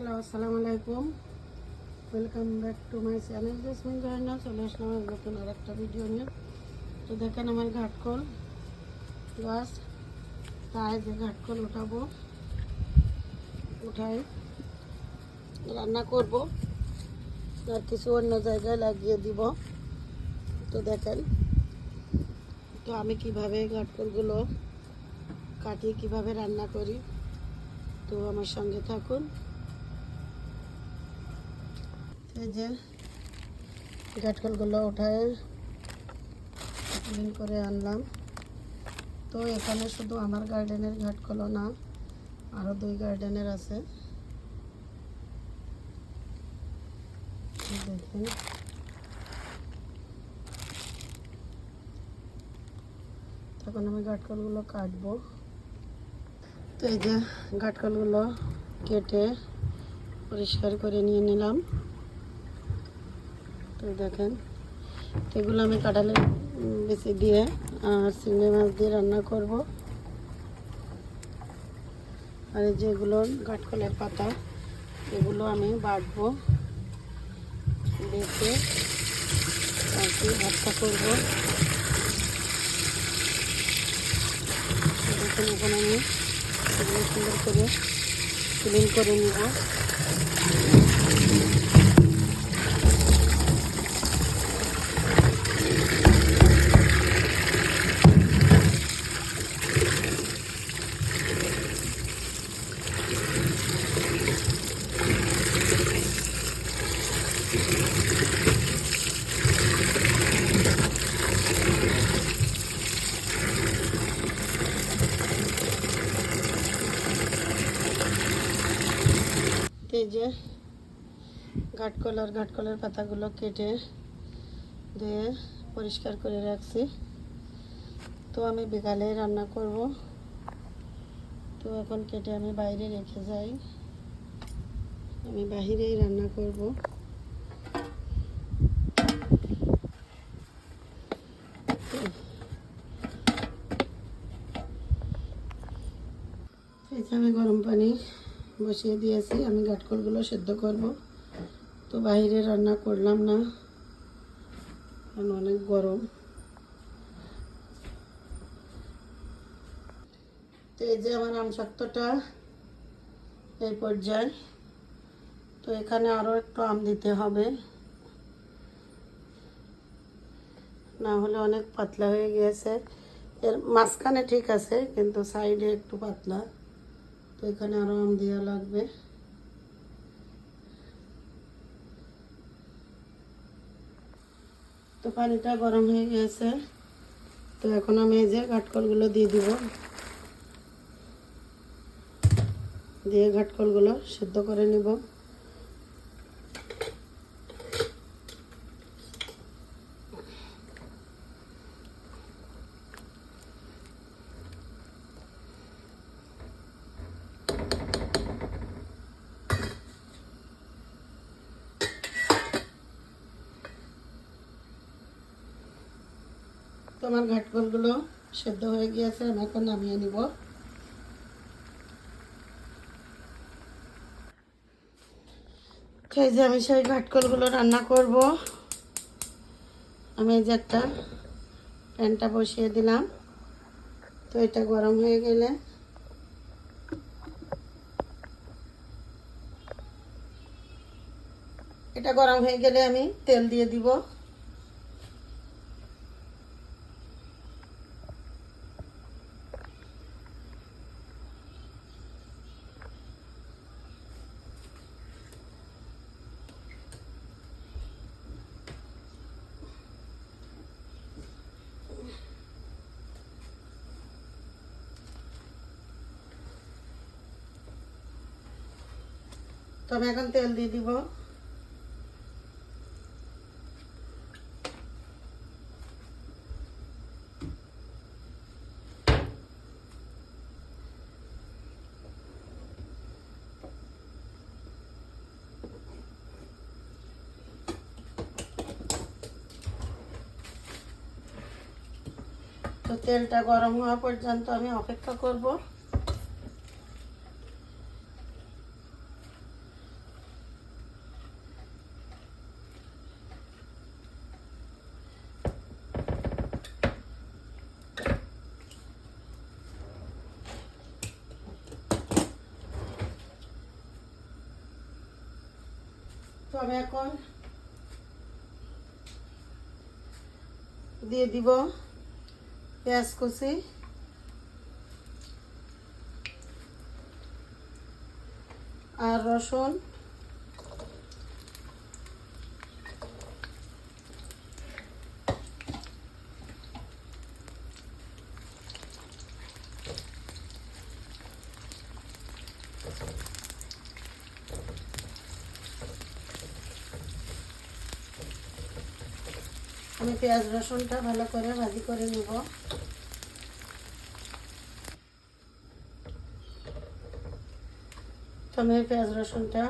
Hello, আসসালামু আলাইকুম। Welcome back to my channel Jesmin Jahana চলে আসলাম নতুন আর একটা ভিডিও নিয়ে। তো দেখেন আমার ঘাটকল। গাছ তাই যে ঘাটকল উঠাবো, উঠাই, রান্না করব, আর কিছু অন্য জায়গায় লাগিয়ে দিব। তো দেখেন, তো আমি কীভাবে ঘাটকলগুলো কাটিয়ে কীভাবে রান্না করি। তো আমার সঙ্গে থাকুন। এই যে গাটকলগুলো উঠায় করে আনলাম। তো এখানে শুধু আমার গার্ডেনের ঘাটকলও না আরও দুই গার্ডেনের আছে। দেখেন। তখন আমি গাটকলগুলো কাটবো। তো এই যে ঘাটকলগুলো কেটে পরিষ্কার করে নিয়ে নিলাম। তো দেখেন, এগুলো আমি কাটালে বেশি দিয়ে আর চিংড়ি মাছ দিয়ে রান্না করব। আর এই যেগুলো ঘাটকলের পাতা, এগুলো আমি বাটবো, বেটে কি ভর্তা করব। দেখুন, এখন আমি সুন্দর করে ক্লিন করে নিব। এই যে ঘাটকলার ঘাটকলার পাতাগুলো কেটে দিয়ে পরিষ্কার করে রাখছি। তো আমি বিকালে রান্না করব। তো এখন কেটে আমি বাইরে রেখে যাই। আমি বাহিরেই রান্না করব এই যে আমি পানি বসিয়ে দিয়েছি। আমি গাটকলগুলো সেদ্ধ করব। তো বাইরে রান্না করলাম না, কারণ অনেক গরম। তো এই যে আমার আম শক্তটা এই পর্যায়ে। তো এখানে আরও একটু আম দিতে হবে। না হলে অনেক পাতলা হয়ে গিয়েছে। এর মাঝখানে ঠিক আছে, কিন্তু সাইডে একটু পাতলা। তো এখানে আরও আম দেওয়া লাগবে। তো পানিটা গরম হয়ে গেছে। তো এখন আমি এই যে ঘাটকলগুলো দিয়ে দিব। দিয়ে ঘাটকলগুলো সেদ্ধ করে নিব। তোমার ঘাটকলগুলো সেদ্ধ হয়ে গিয়েছে, আমি এখন নামিয়ে নিব। এই যে আমি সেই ঘাটকলগুলো রান্না করব। আমি যে একটা প্যানটা বসিয়ে দিলাম। তো এটা গরম হয়ে গেলে এটা গরম হয়ে গেলে আমি তেল দিয়ে দিব। তো আমি এখন তেল দিয়ে দিব। তো তেলটা গরম হওয়া পর্যন্ত আমি অপেক্ষা করব। আমি এখন। দিয়ে দিব পেঁয়াজ কুচি। আর রসুন। আমি পেঁয়াজ রসুনটা ভালো করে ভাজি করে নিব। আমি পেঁয়াজ রসুনটা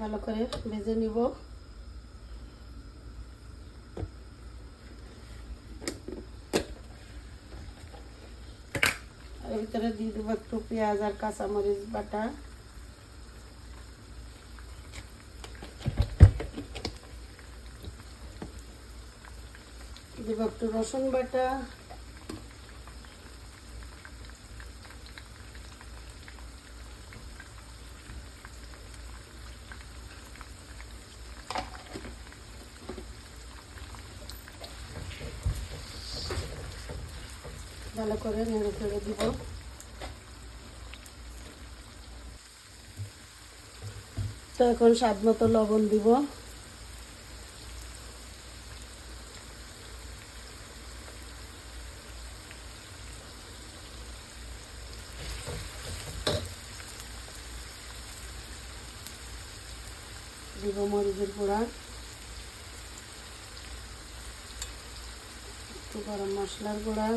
ভালো করে ভেজে নিব। ভিতরে দিয়ে দেবো একটু পেঁয়াজ আর কাঁচামরিচ বাটা। দিব একটু রসুন বাটা। ভালো করে নেড়ে ফেড়ে দিব। তো এখন স্বাদ মতো লবণ দিব দিব মরিচের গুঁড়া একটু গরম মশলার গুঁড়া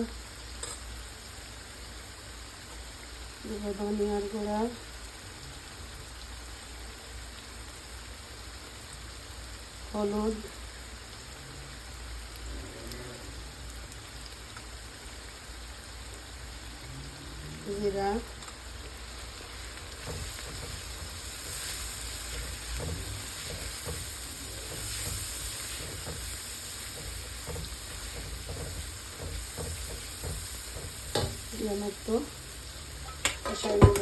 দেবো ধনিয়ার গুঁড়া হলুদ জিরা দিলাম একটু কষাই নেব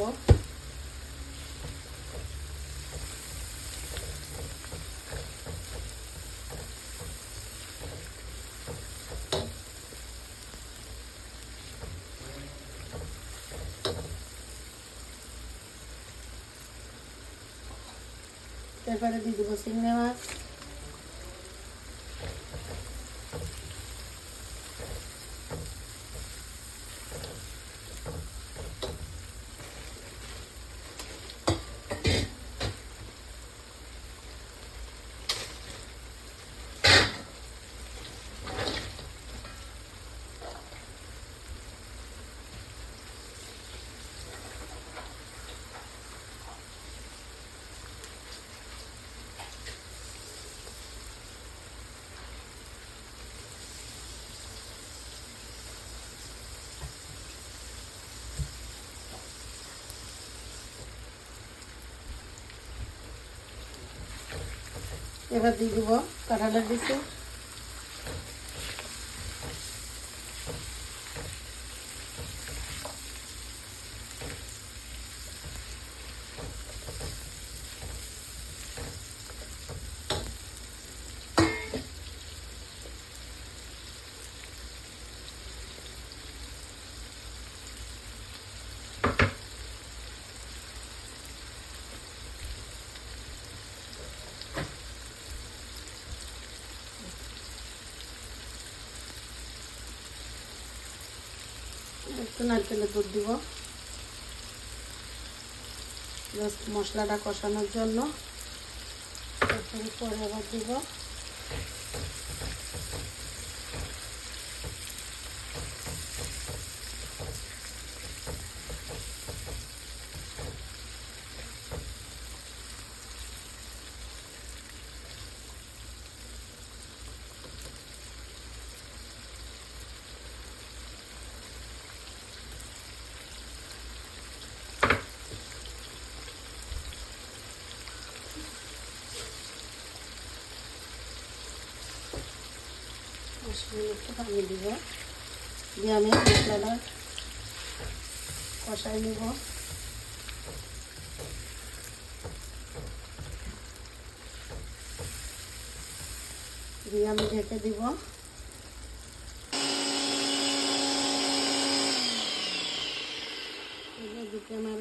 তারপরে দিয়ে দেবো চিংড়ি এবার দিয়ে দিব কাঁঠালের দিচ্ছি একটু নারকেলের দুধ দিব। জাস্ট মশলাটা কষানোর জন্য। তারপরে পরে আবার দিব। একটু পানি দিব। দিয়ে আমি মশলাটা কষাই নেব। দিয়ে আমি ঢেকে দিব। দিতে আমার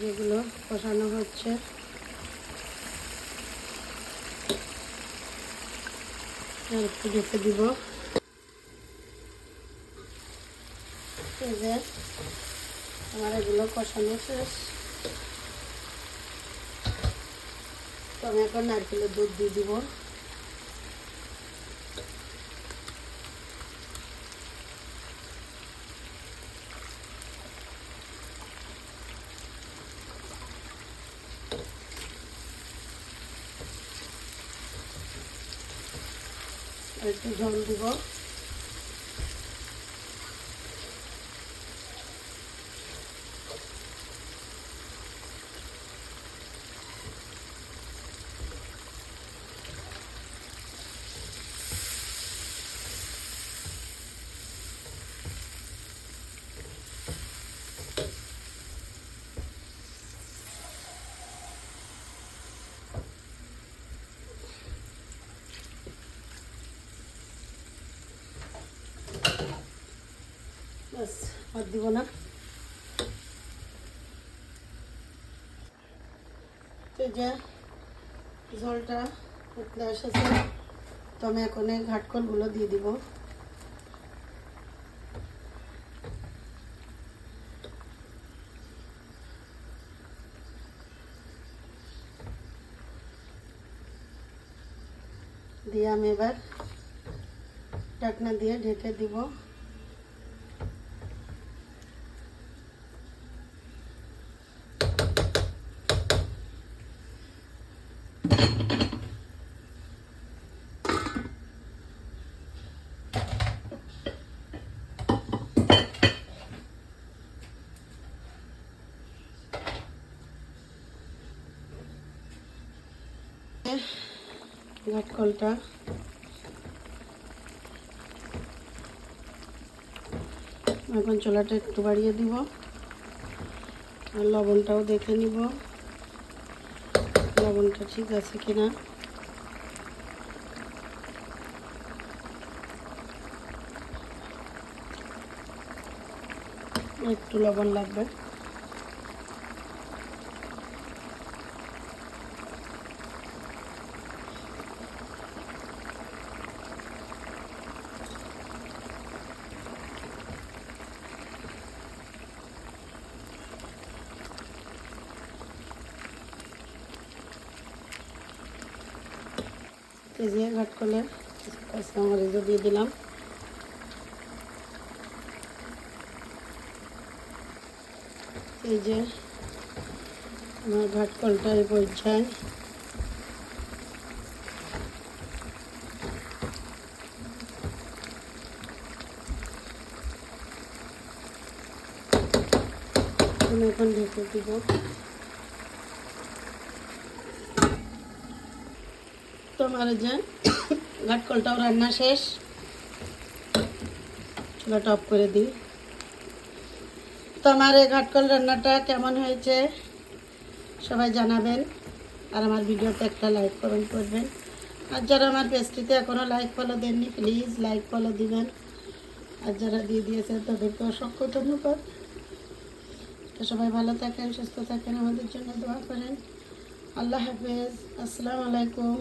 যেগুলো কষানো হচ্ছে। একটু ঢেকে দিব। আমার এগুলো কষানো শেষ। এখন নারকেলের দুধ দিয়ে দিব। জল দিব। ব্যাস আর দিব না। যে ঝোলটা উঠলে এসেছে, তো আমি এখন এই ঘাটকলগুলো দিয়ে দিব। দিয়ে আমি এবার ঢাকনা দিয়ে ঢেকে দিব। ঘাটকলটা এখন চোলাটা একটু বাড়িয়ে দিব আর লবণটাও দেখে নিব। লবণটা ঠিক আছে কিনা? একটু লবণ লাগবে। তেজিয়ে ঘাট করলে কাঁচামরিচও দিয়ে দিলাম। এই যে আমার ঘাট কলটা এই পর্যায়ে। এখন ঢেকে দিব। তোমার যে ঘাটকলটাও রান্না শেষ। চুলাটা অফ করে দিই। তো আমার এই ঘাটকল রান্নাটা কেমন হয়েছে সবাই জানাবেন। আর আমার ভিডিওতে একটা লাইক কমেন্ট করবেন। আর যারা আমার পেজটিতে এখনও লাইক ফলো দেননি প্লিজ লাইক ফলো দিবেন। আর যারা দিয়ে দিয়েছেন তাদেরকে অসংখ্য ধন্যবাদ। তো সবাই ভালো থাকেন, সুস্থ থাকেন। আমাদের জন্য দোয়া করেন। আল্লাহ হাফেজ। আসসালামু আলাইকুম।